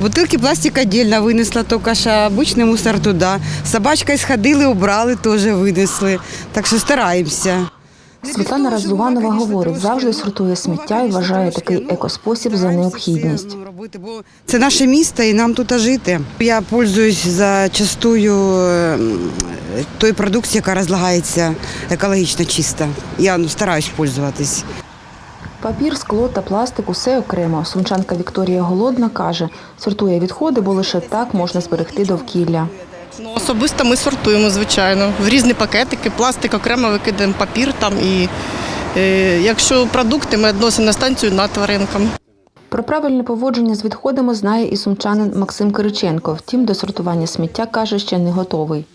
Бутылки пластик отдельно вынесла, только что обычный мусор туда. С собачкой сходили, убрали, тоже винесли. Так що стараємося. Світлана Разлуванова говорить, завжди сортує сміття і вважає такий екоспосіб за необхідність. Робити, бо Це наше місто і нам тут жити. Я пользуюсь зачастую ем, той продукцією, яка розлагається екологічно чисто. Я ну, стараюсь пользуватись. Папір, скло та пластик усе окремо. Сумчанка Вікторія Голодна каже, сортує відходи, бо лише так можна зберегти довкілля. Ну, особисто ми сортуємо, звичайно. В різні пакетики, пластик окремо викидаємо папір там і е, якщо продукти, ми відносимо на станцію на тваринкам. Про правильне поводження з відходами знає і сумчанин Максим Кириченко. Втім, до сортування сміття каже, ще не готовий.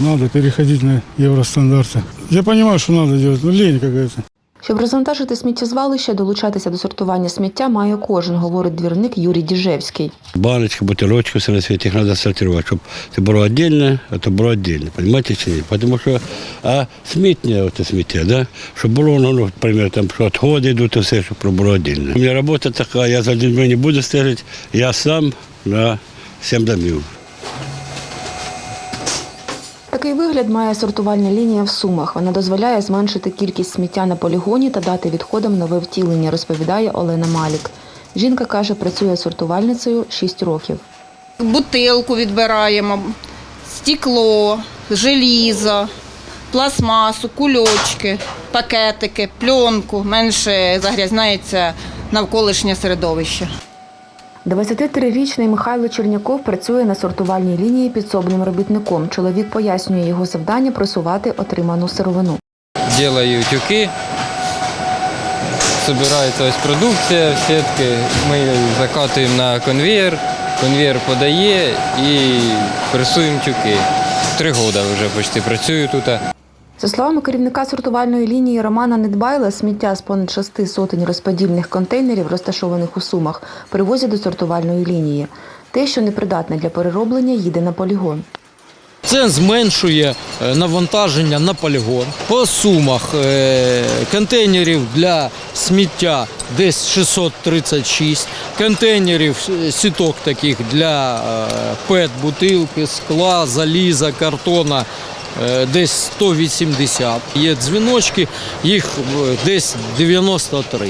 Надо переходить на евростандарты. Я понимаю, что надо делать, но лень какая-то. Щоб розвантажити сміттєзвалище, долучатися до сортування сміття має кожен, говорить двірник Юрій Діжевський. Баночки, бутылочки, все на свете, их надо сортировать, чтобы это было отдельно, это было отдельно, понимаете, чи ні? Потому что, а смітня, вот сміття, да, щоб було, ну, ну, например, там, що отходи йдуть, то все, щоб було отдельно. У мене робота така, я за людьми не буду стежити, я сам на 7 домів. Вигляд має сортувальна лінія в Сумах. Вона дозволяє зменшити кількість сміття на полігоні та дати відходам нове втілення, розповідає Олена Малік. Жінка каже, працює сортувальницею 6 років. бутилку відбираємо, стекло, желізо, пластмасу, кульочки, пакетики, пленку, менше загрязняється навколишнє середовище. 23-річний Михайло Черняков працює на сортувальній лінії підсобним робітником. Чоловік пояснює його завдання просувати отриману сировину. делаю тюки, собирается ось продукція сітки, ми закатуємо на конвейер, конвейер подає і пресуємо тюки. Три роки вже почти працюю тут. За словами керівника сортувальної лінії Романа Недбайла, сміття з понад шести сотень розподільних контейнерів, розташованих у Сумах, привозять до сортувальної лінії. Те, що непридатне для перероблення, їде на полігон. Це зменшує е, навантаження на полігон. По сумах е, контейнерів для сміття десь 636, контейнерів е, сіток таких для ПЕТ, бутилки, скла, заліза, картона. Е, Десь 180. Є дзвіночки, їх е, десь 93.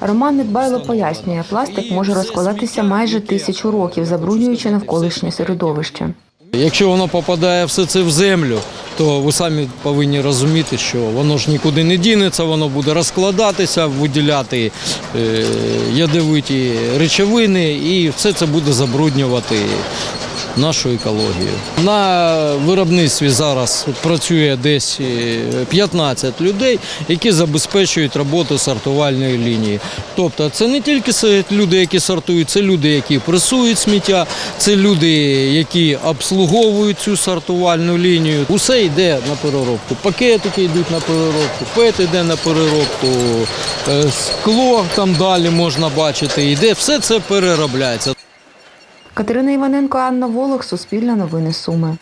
Роман Недбайло пояснює, пластик може розкладатися майже тисячу років, забруднюючи навколишнє середовище. Якщо воно попадає все це в землю, то ви самі повинні розуміти, що воно ж нікуди не дінеться, воно буде розкладатися, виділяти е, ядовиті речовини, і все це буде забруднювати нашу екологію. На виробництві зараз працює десь е, 15 людей, які забезпечують роботу сортувальної лінії. Тобто це не тільки люди, які сортують, це люди, які пресують сміття, це люди, які обслуговують цю сортувальну лінію. Усе йде на переробку. Пакетики йдуть на переробку, пет йде на переробку, е, скло там далі можна бачити, йде. Все це переробляється. Катерина Іваненко, Анна Волох, Суспільне новини Суми.